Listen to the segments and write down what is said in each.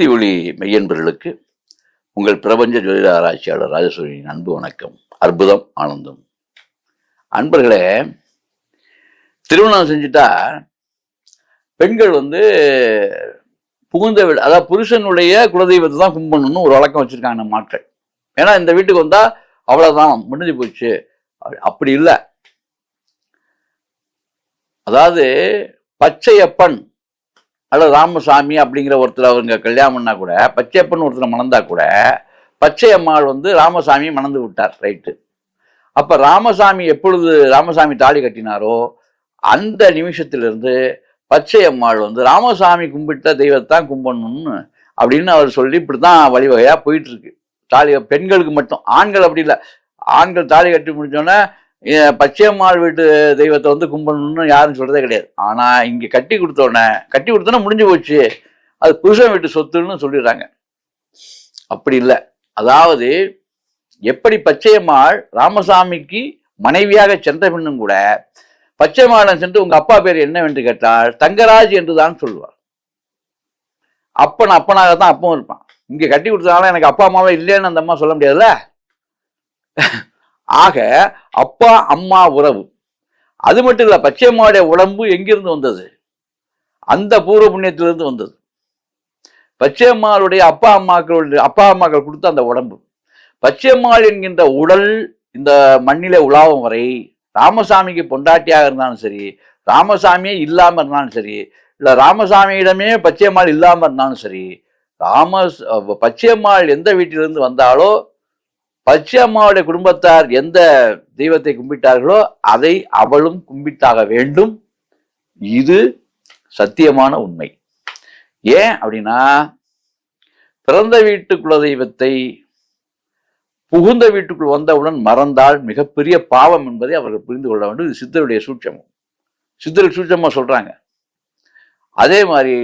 சக்தி ஒளி மெய்யன்பர்களுக்கு உங்கள் பிரபஞ்ச ஜோதிட ஆராய்ச்சியாளர் ராஜசூரியின் அன்பு வணக்கம். அற்புதம் ஆனந்தம். அன்பர்களே திருமணம் செஞ்சுட்டா பெண்கள் வந்து புகுந்த வீடு அதாவது புருஷனுடைய குலதெய்வத்தை தான் கும்பிடணும்னு ஒரு வழக்கம் வச்சிருக்காங்க நம்ம ஆட்கள். ஏன்னா இந்த வீட்டுக்கு வந்தா அவ்வளவுதான் முடிஞ்சு போச்சு. அப்படி- அப்படி இல்லை. அதாவது பச்சையப்பன் அல்லது ராமசாமி அப்படிங்கிற ஒருத்தர் அவங்க கல்யாணம் கூட பச்சையப்பன் ஒருத்தர் மணந்தா கூட பச்சை அம்மாள் வந்து ராமசாமி மணந்து விட்டார் ரைட்டு அப்போ ராமசாமி எப்பொழுது ராமசாமி தாலி கட்டினாரோ அந்த நிமிஷத்திலிருந்து பச்சையம்மாள் வந்து ராமசாமி கும்பிட்ட தெய்வத்தான் கும்பிடணும்னு அப்படின்னு அவர் சொல்லி இப்படி தான் வழிவகையாக போயிட்டுருக்கு தாலி பெண்களுக்கு மட்டும் ஆண்கள் அப்படி இல்லை. ஆண்கள் தாலி கட்டி முடிச்சோன்னே பச்சையம்மாள் வீட்டு தெய்வத்தை வந்து கும்பிடணும்னு யாரும் சொல்றதே கிடையாது. ஆனா இங்க கட்டி கொடுத்தோடனே கட்டி கொடுத்தோன்னே முடிஞ்சு போச்சு. அது புருஷன் வீட்டு சொத்துன்னு சொல்லிடுறாங்க. அப்படி இல்லை. அதாவது எப்படி பச்சையம்மாள் ராமசாமிக்கு மனைவியாக சென்ற பின்னும் கூட பச்சைமாடன் சென்று உங்க அப்பா பேர் என்னவென்று கேட்டால் தங்கராஜ் என்றுதான் சொல்லுவார். அப்பன் அப்பனாக தான் அப்பவும் இருப்பான். இங்க கட்டி கொடுத்தனால எனக்கு அப்பா அம்மாவே இல்லைன்னு அந்த அம்மா சொல்ல முடியாதுல்ல? ஆக அப்பா அம்மா உறவு. அது மட்டும் இல்லை பச்சையம்மாவுடைய உடம்பு எங்கிருந்து வந்தது? அந்த பூர்வ புண்ணியத்திலிருந்து வந்தது. பச்சையம்மாளுடைய அப்பா அம்மாக்களுடைய அப்பா அம்மாக்கள் கொடுத்த அந்த உடம்பு. பச்சையம்மாள் என்கின்ற உடல் இந்த மண்ணிலே உலாவும் வரை ராமசாமிக்கு பொண்டாட்டியாக இருந்தாலும் சரி ராமசாமியே இல்லாமல் இருந்தாலும் சரி இல்லை ராமசாமியிடமே பச்சையம்மாள் இல்லாமல் இருந்தாலும் சரி ராம பச்சையம்மாள் எந்த வீட்டிலிருந்து வந்தாலோ பச்சையம்மாவுடைய குடும்பத்தார் எந்த தெய்வத்தை கும்பிட்டார்களோ அதை அவளும் கும்பிட்டாக வேண்டும். இது சத்தியமான உண்மை. ஏன் அப்படின்னா பிறந்த வீட்டு குலதெய்வத்தை புகுந்த வீட்டுக்குள் வந்தவுடன் மறந்தால் மிகப்பெரிய பாவம் என்பதை அவர்கள் புரிந்து கொள்ள வேண்டும். இது சித்தருடைய சூட்சமம். சித்தருக்கு சூட்சமாக சொல்றாங்க. அதே மாதிரி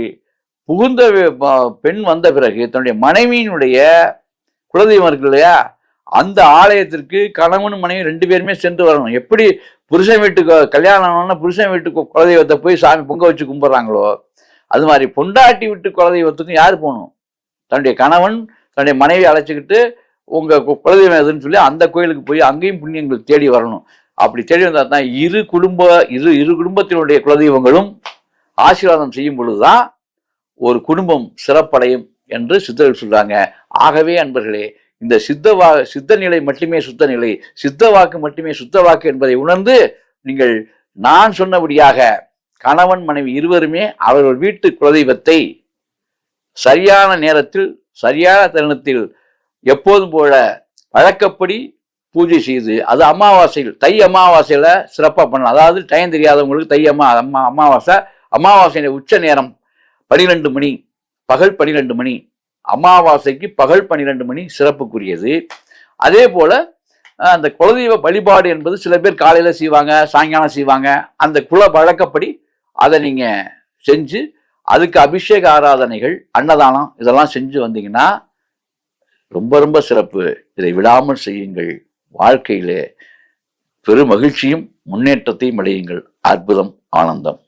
புகுந்த பெண் வந்த பிறகு தன்னுடைய மனைவியினுடைய குலதெய்வம் இருக்கு இல்லையா? அந்த ஆலயத்திற்கு கணவன் மனைவி ரெண்டு பேருமே சென்று வரணும். எப்படி புருஷன் வீட்டுக்கு கல்யாணம் ஆனோன்னா புருஷன் வீட்டுக்கு குலதெய்வத்தை போய் சாமி பொங்க வச்சு கும்பிட்றாங்களோ அது மாதிரி பொண்டாட்டி வீட்டு குலதெய்வத்துக்கும் யார் போகணும்? தன்னுடைய கணவன் தன்னுடைய மனைவி அழைச்சிக்கிட்டு உங்கள் குலதெய்வம் எதுன்னு சொல்லி அந்த கோயிலுக்கு போய் அங்கேயும் புண்ணியங்கள் தேடி வரணும். அப்படி தேடி வந்தால் தான் இரு குடும்ப இரு இரு குடும்பத்தினுடைய குலதெய்வங்களும் ஆசீர்வாதம் செய்யும் பொழுதுதான் ஒரு குடும்பம் சிறப்படையும் என்று சித்தர்கள் சொல்கிறாங்க ஆகவே அன்பர்களே இந்த சித்த வா சித்த நிலை மட்டுமே சுத்த நிலை சித்த வாக்கு மட்டுமே சுத்த வாக்கு என்பதை உணர்ந்து நீங்கள் நான் சொன்னபடியாக கணவன் மனைவி இருவருமே அவர்கள் வீட்டு குலதெய்வத்தை சரியான நேரத்தில் சரியான தருணத்தில் எப்போதும் போல வழக்கப்படி பூஜை செய்து அது அமாவாசையில் தை அமாவாசையில் சிறப்பாக பண்ணலாம். அதாவது டைம் தெரியாதவங்களுக்கு தை அம்மா அம்மா அமாவாசை அமாவாசையில் உச்ச நேரம் பனிரெண்டு மணி பகல் பனிரெண்டு மணி. அமாவாசைக்கு பகல் பன்னிரெண்டு மணி சிறப்புக்குரியது. அதே போல் அந்த குலதெய்வ வழிபாடு என்பது சில பேர் காலையில் செய்வாங்க சாயங்காலம் செய்வாங்க. அந்த குல வழக்கப்படி அதை நீங்கள் செஞ்சு அதுக்கு அபிஷேக ஆராதனைகள் அன்னதானம் இதெல்லாம் செஞ்சு வந்தீங்கன்னா ரொம்ப ரொம்ப சிறப்பு. இதை விடாமல் செய்யுங்கள். வாழ்க்கையிலே பெரு மகிழ்ச்சியும் முன்னேற்றத்தையும் அடையுங்கள். அற்புதம் ஆனந்தம்.